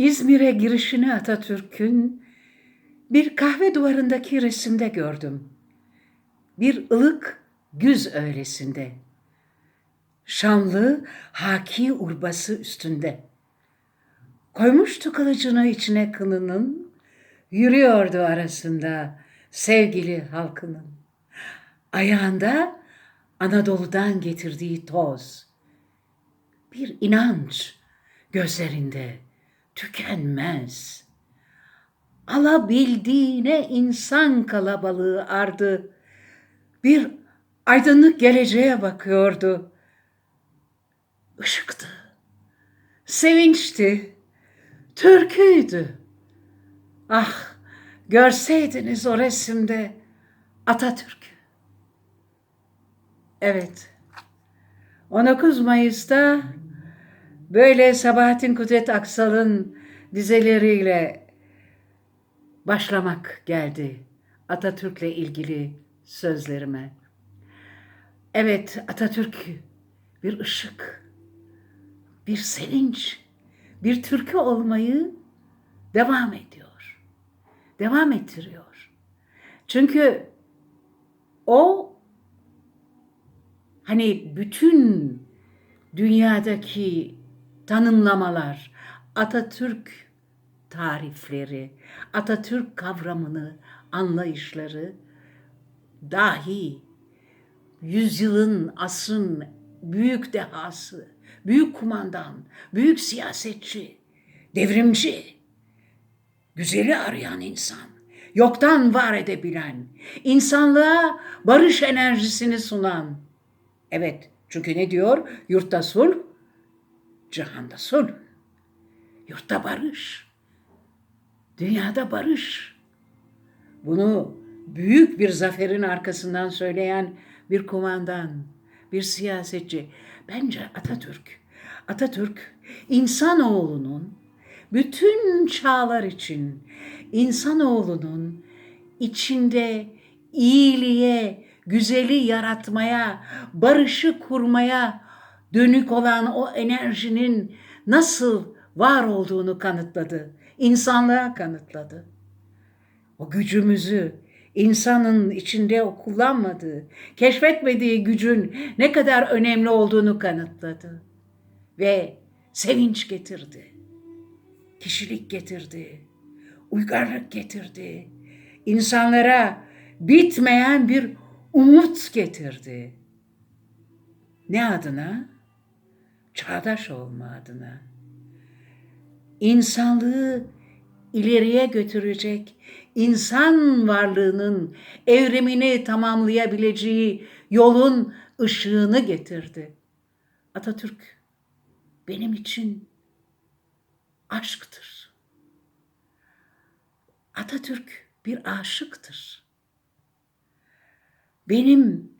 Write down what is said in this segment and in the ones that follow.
İzmir'e girişini Atatürk'ün bir kahve duvarındaki resimde gördüm. Bir ılık güz öğlesinde. Şanlı haki urbası üstünde. Koymuştu kılıcını içine kınının, yürüyordu arasında sevgili halkının. Ayağında Anadolu'dan getirdiği toz. Bir inanç gözlerinde tükenmez. Alabildiğine insan kalabalığı ardı. Bir aydınlık geleceğe bakıyordu. Işıktı, sevinçti, türküydü. Ah, görseydiniz o resimde Atatürk. Evet, 19 Mayıs'ta böyle Sabahattin Kudret Aksal'ın dizeleriyle başlamak geldi Atatürk'le ilgili sözlerime. Evet, Atatürk bir ışık, bir sevinç, bir türkü olmayı devam ediyor. Devam ettiriyor. Çünkü o hani bütün dünyadaki tanımlamalar, Atatürk tarifleri, Atatürk kavramını, anlayışları dahi yüzyılın, asrın büyük dehası, büyük kumandan, büyük siyasetçi, devrimci, güzeli arayan insan, yoktan var edebilen, insanlığa barış enerjisini sunan. Evet, çünkü ne diyor? Yurtta sulh, cihanda sulh. Yurtta barış, dünyada barış. Bunu büyük bir zaferin arkasından söyleyen bir kumandan, bir siyasetçi. Bence Atatürk. Atatürk insanoğlunun bütün çağlar için insanoğlunun içinde iyiliğe, güzeli yaratmaya, barışı kurmaya dönük olan o enerjinin nasıl var olduğunu kanıtladı. İnsanlığa kanıtladı. O gücümüzü insanın içinde o kullanmadığı, keşfetmediği gücün ne kadar önemli olduğunu kanıtladı. Ve sevinç getirdi. Kişilik getirdi. Uygarlık getirdi. İnsanlara bitmeyen bir umut getirdi. Ne adına? Çağdaş olma adına. İnsanlığı ileriye götürecek, insan varlığının evrimini tamamlayabileceği yolun ışığını getirdi. Atatürk benim için aşktır. Atatürk bir aşıktır. Benim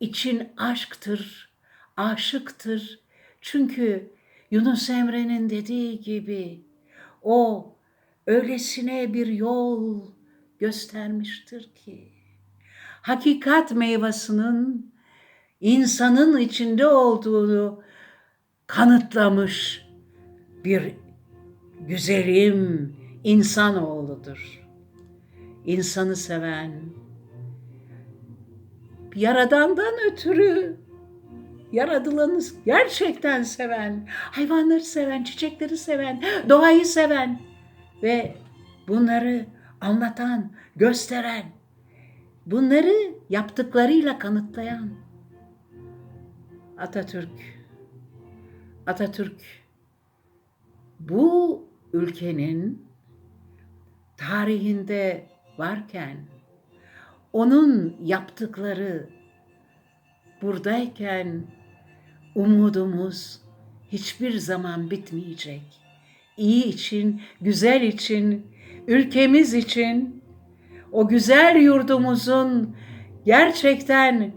için aşktır, aşıktır. Çünkü Yunus Emre'nin dediği gibi o öylesine bir yol göstermiştir ki hakikat meyvasının insanın içinde olduğunu kanıtlamış bir güzelim insanoğludur. İnsanı seven, yaradandan ötürü yaradılanı gerçekten seven, hayvanları seven, çiçekleri seven, doğayı seven ve bunları anlatan, gösteren, bunları yaptıklarıyla kanıtlayan Atatürk. Atatürk bu ülkenin tarihinde varken onun yaptıkları buradayken umudumuz hiçbir zaman bitmeyecek. İyi için, güzel için, ülkemiz için, o güzel yurdumuzun gerçekten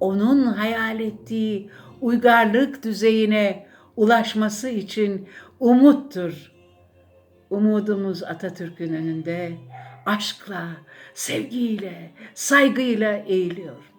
onun hayal ettiği uygarlık düzeyine ulaşması için umuttur. Umudumuz Atatürk'ün önünde aşkla, sevgiyle, saygıyla eğiliyor.